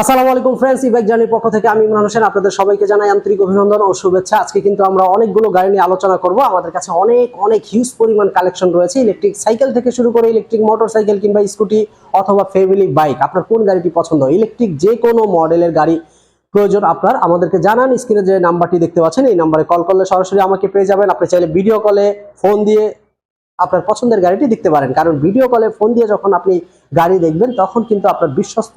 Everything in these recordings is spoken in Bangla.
আসসালামু আলাইকুম ফ্রেন্ডস ইবাইক জার্নির পক্ষ থেকে আমি ইমরান হোসেন। আপনাদের সবাইকে জানাই আন্তরিক অভিনন্দন ও শুভেচ্ছা। আজকে কিন্তু আমরা অনেকগুলো গাড়ি নিয়ে আলোচনা করব। আমাদের কাছে অনেক অনেক হিউজ পরিমাণ কালেকশন রয়েছে। ইলেকট্রিক সাইকেল থেকে শুরু করে ইলেকট্রিক মোটর সাইকেল কিংবা স্কুটি অথবা ফ্যামিলি বাইক আপনার কোন গাড়িটি পছন্দ? ইলেকট্রিক যে কোনো মডেলের গাড়ি প্রয়োজন আপনার। আমাদেরকে জানান স্ক্রিনে যে নাম্বারটি দেখতে পাচ্ছেন, এই নাম্বারে কল করলে সরাসরি আমাকে পেয়ে যাবেন। আপনি চাইলে ভিডিও কলে ফোন দিয়ে আপনার পছন্দের গাড়িটি দেখতে পারেন। কারণ ভিডিও কলে ফোন দিয়ে যখন আপনি গাড়ি দেখবেন, তখন কিন্তু আপনার বিশ্বস্ত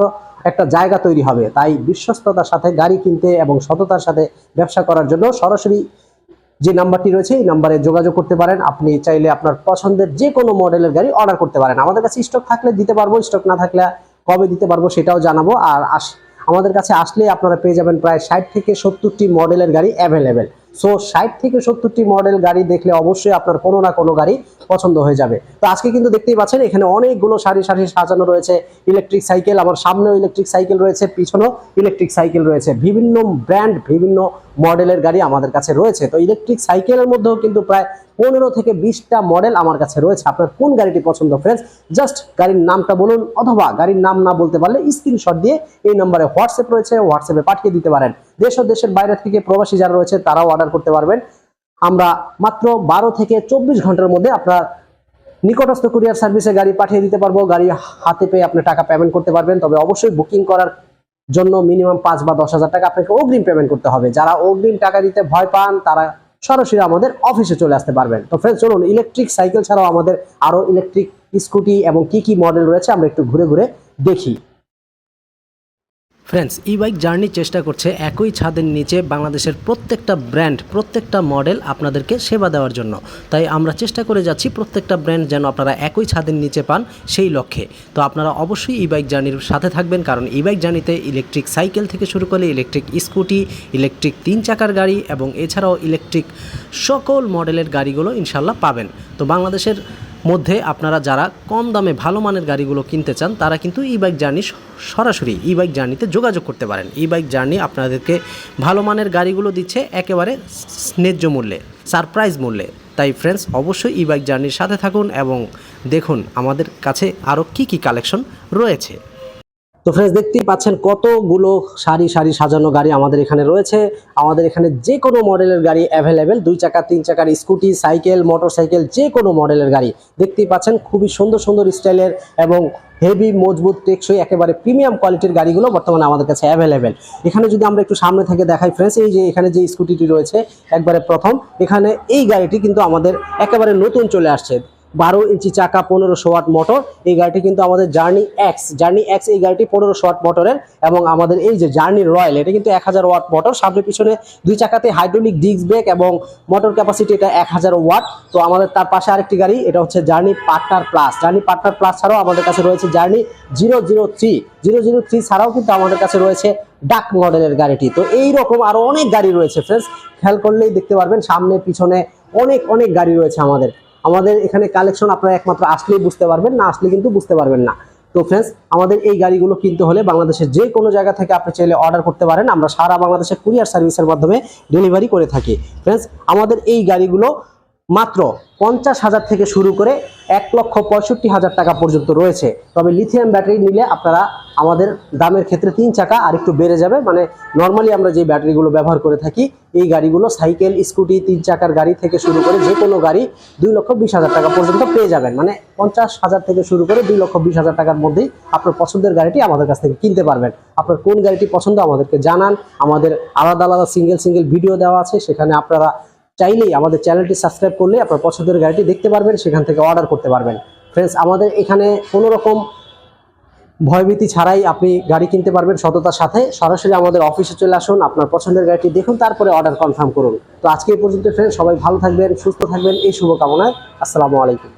একটা জায়গা তৈরি হবে। তাই বিশ্বস্ততার সাথে গাড়ি কিনতে এবং সততার সাথে ব্যবসা করার জন্য সরাসরি যে নাম্বারটি রয়েছে, এই নাম্বারে যোগাযোগ করতে পারেন। আপনি চাইলে আপনার পছন্দের যে কোনো মডেলের গাড়ি অর্ডার করতে পারেন। আমাদের কাছে স্টক থাকলে দিতে পারব স্টক না থাকলে কবে দিতে পারব সেটাও জানাব। আর আমাদের কাছে আসলে আপনারা পেয়ে যাবেন প্রায় ষাট থেকে সত্তরটি মডেলের গাড়ি অ্যাভেলেবেল সো ষাট থেকে সত্তরটি মডেল গাড়ি দেখলে অবশ্যই আপনার কোনো না কোনো গাড়ি পছন্দ হয়ে যাবে। তো আজকে কিন্তু দেখতেই পাচ্ছেন, এখানে অনেকগুলো সারি সারি সাজানো রয়েছে। ইলেকট্রিক সাইকেল আমার সামনেও ইলেকট্রিক সাইকেল রয়েছে, পিছনেও ইলেকট্রিক সাইকেল রয়েছে। বিভিন্ন ব্র্যান্ড বিভিন্ন মডেলের গাড়ি আমাদের কাছে রয়েছে। তো ইলেকট্রিক সাইকেলের মধ্যেও কিন্তু প্রায় পনেরো থেকে বিশটা মডেল আমার কাছে রয়েছে। আপনার কোন গাড়িটি পছন্দ ফ্রেন্ডস জাস্ট গাড়ির নামটা বলুন অথবা গাড়ির নাম না বলতে পারলে স্ক্রিনশট দিয়ে এই নম্বরে হোয়াটসঅ্যাপ রয়েছে হোয়াটসঅ্যাপে পাঠিয়ে দিতে পারেন। দেশ ও দেশের বাইরে থেকে প্রবাসী যারা রয়েছে, তারাও অর্ডার করতে পারবেন। আমরা মাত্র বারো থেকে চব্বিশ ঘণ্টার মধ্যে আপনার নিকটস্থ কুরিয়ার সার্ভিসে গাড়ি পাঠিয়ে দিতে পারব। গাড়ি হাতে পেয়ে আপনি টাকা পেমেন্ট করতে পারবেন। তবে অবশ্যই বুকিং করার জন্য মিনিমাম পাঁচ বা দশ হাজার টাকা আপনাকে অগ্রিম পেমেন্ট করতে হবে। যারা অগ্রিম টাকা দিতে ভয় পান, তারা সরাসরি আমাদের অফিসে চলে আসতে পারবেন। তো ফ্রেন্ড চলুন ইলেকট্রিক সাইকেল ছাড়াও আমাদের আরও ইলেকট্রিক স্কুটি এবং কি কি মডেল রয়েছে আমরা একটু ঘুরে ঘুরে দেখি। ফ্রেন্ডস ই বাইক জার্নি চেষ্টা করছে একই ছাদের নিচে বাংলাদেশের প্রত্যেকটা ব্র্যান্ড প্রত্যেকটা মডেল আপনাদেরকে সেবা দেওয়ার জন্য। তাই আমরা চেষ্টা করে যাচ্ছি প্রত্যেকটা ব্র্যান্ড যেন আপনারা একই ছাদের নিচে পান সেই লক্ষ্যে। তো আপনারা অবশ্যই ই বাইক জার্নির সাথে থাকবেন কারণ ই বাইক জার্নিতে ইলেকট্রিক সাইকেল থেকে শুরু করে ইলেকট্রিক স্কুটি ইলেকট্রিক তিন চাকার গাড়ি এবং এছাড়াও ইলেকট্রিক সকল মডেলের গাড়িগুলো ইনশাল্লাহ পাবেন। তো বাংলাদেশের মধ্যে আপনারা যারা কম দামে ভালো মানের গাড়িগুলো কিনতে চান, তারা কিন্তু ই বাইক জার্নি সরাসরি ই বাইক জার্নিতে যোগাযোগ করতে পারেন। ই বাইক জার্নি আপনাদেরকে ভালো মানের গাড়িগুলো দিচ্ছে একেবারে স্নেহ্য মূল্যে সারপ্রাইজ মূল্যে। তাই ফ্রেন্ডস অবশ্যই ই বাইক জার্নির সাথে থাকুন এবং দেখুন আমাদের কাছে আরও কি কি কালেকশন রয়েছে। তো ফ্রেন্ডস দেখতেই পাচ্ছেন কতগুলো সারি সারি সাজানো গাড়ি আমাদের এখানে রয়েছে। আমাদের এখানে যে কোনো মডেলের গাড়ি অ্যাভেলেবেল দুই চাকা তিন চাকার স্কুটি সাইকেল মোটর সাইকেল যে কোনো মডেলের গাড়ি। দেখতেই পাচ্ছেন খুবই সুন্দর সুন্দর স্টাইলের এবং হেভি মজবুত, টেকসই, একেবারে প্রিমিয়াম কোয়ালিটির গাড়িগুলো বর্তমানে আমাদের কাছে অ্যাভেলেবেল এখানে যদি আমরা একটু সামনে থেকে দেখাই ফ্রেন্ডস এই যে এখানে যে স্কুটিটি রয়েছে, একবারে প্রথম, এখানে এই গাড়িটি কিন্তু আমাদের একেবারে নতুন চলে আসছে। বারো ইঞ্চি চাকা পনেরোশো ওয়াট মোটর। এই গাড়িটি কিন্তু আমাদের জার্নি এক্স জার্নি এক্স এই গাড়িটি পনেরোশো ওয়াট মোটরের এবং আমাদের এই যে জার্নি রয়্যাল এটা কিন্তু এক হাজার ওয়াট মোটর। সামনে পিছনে দুই চাকাতে হাইড্রোলিক ডিস্ক ব্রেক এবং মোটর ক্যাপাসিটি এটা এক হাজার ওয়াট। তো আমাদের তার পাশে আরেকটি গাড়ি, এটা হচ্ছে journey partner plus journey partner plus ছাড়াও আমাদের কাছে রয়েছে journey zero zero three zero zero three ছাড়াও কিন্তু আমাদের কাছে রয়েছে ডাক মডেলের গাড়িটি। তো এই রকম আরও অনেক গাড়ি রয়েছে ফ্রেন্ডস খেয়াল করলেই দেখতে পারবেন, সামনে পিছনে অনেক অনেক গাড়ি রয়েছে আমাদের। আমাদের এখানে কালেকশন আপনারা একমাত্র আসলেই বুঝতে পারবেন, না আসলে কিন্তু বুঝতে পারবেন না। তো ফ্রেন্ডস আমাদের এই গাড়িগুলো কিনতে হলে বাংলাদেশের যে কোনো জায়গা থেকে আপনি চাইলে অর্ডার করতে পারেন। আমরা সারা বাংলাদেশের কুরিয়ার সার্ভিসের মাধ্যমে ডেলিভারি করে থাকি। ফ্রেন্ডস আমাদের এই গাড়িগুলো মাত্র পঞ্চাশ হাজার থেকে শুরু করে এক লক্ষ পঁয়ষট্টি হাজার টাকা পর্যন্ত রয়েছে। তবে লিথিয়াম ব্যাটারি নিলে আপনারা আমাদের দামের ক্ষেত্রে তিন চাকা আর একটু বেড়ে যাবে। মানে নর্মালি আমরা যে ব্যাটারিগুলো ব্যবহার করে থাকি, এই গাড়িগুলো সাইকেল স্কুটি তিন চাকার গাড়ি থেকে শুরু করে যে কোনো গাড়ি দুই লক্ষ বিশ হাজার টাকা পর্যন্ত পেয়ে যাবেন। মানে পঞ্চাশ হাজার থেকে শুরু করে দুই লক্ষ বিশ হাজার টাকার মধ্যেই আপনার পছন্দের গাড়িটি আমাদের কাছ থেকে কিনতে পারবেন। আপনার কোন গাড়িটি পছন্দ আমাদেরকে জানান। আমাদের আলাদা আলাদা সিঙ্গেল সিঙ্গেল ভিডিও দেওয়া আছে। সেখানে আপনারা চাইলেই আমাদের চ্যানেলটি সাবস্ক্রাইব করলে আপনার পছন্দের গাড়িটি দেখতে পারবেন, সেখান থেকে অর্ডার করতে পারবেন। ফ্রেন্ডস আমাদের এখানে কোনো রকম ভয়ভীতি ছাড়াই আপনি গাড়ি কিনতে পারবেন সততার সাথে। সরাসরি আমাদের অফিসে চলে আসুন, আপনার পছন্দের গাড়িটি দেখুন, তারপরে অর্ডার কনফার্ম করুন। তো আজকে এই পর্যন্ত ফ্রেন্ডস সবাই ভালো থাকবেন, সুস্থ থাকবেন, এই শুভকামনায়। আসসালামু আলাইকুম।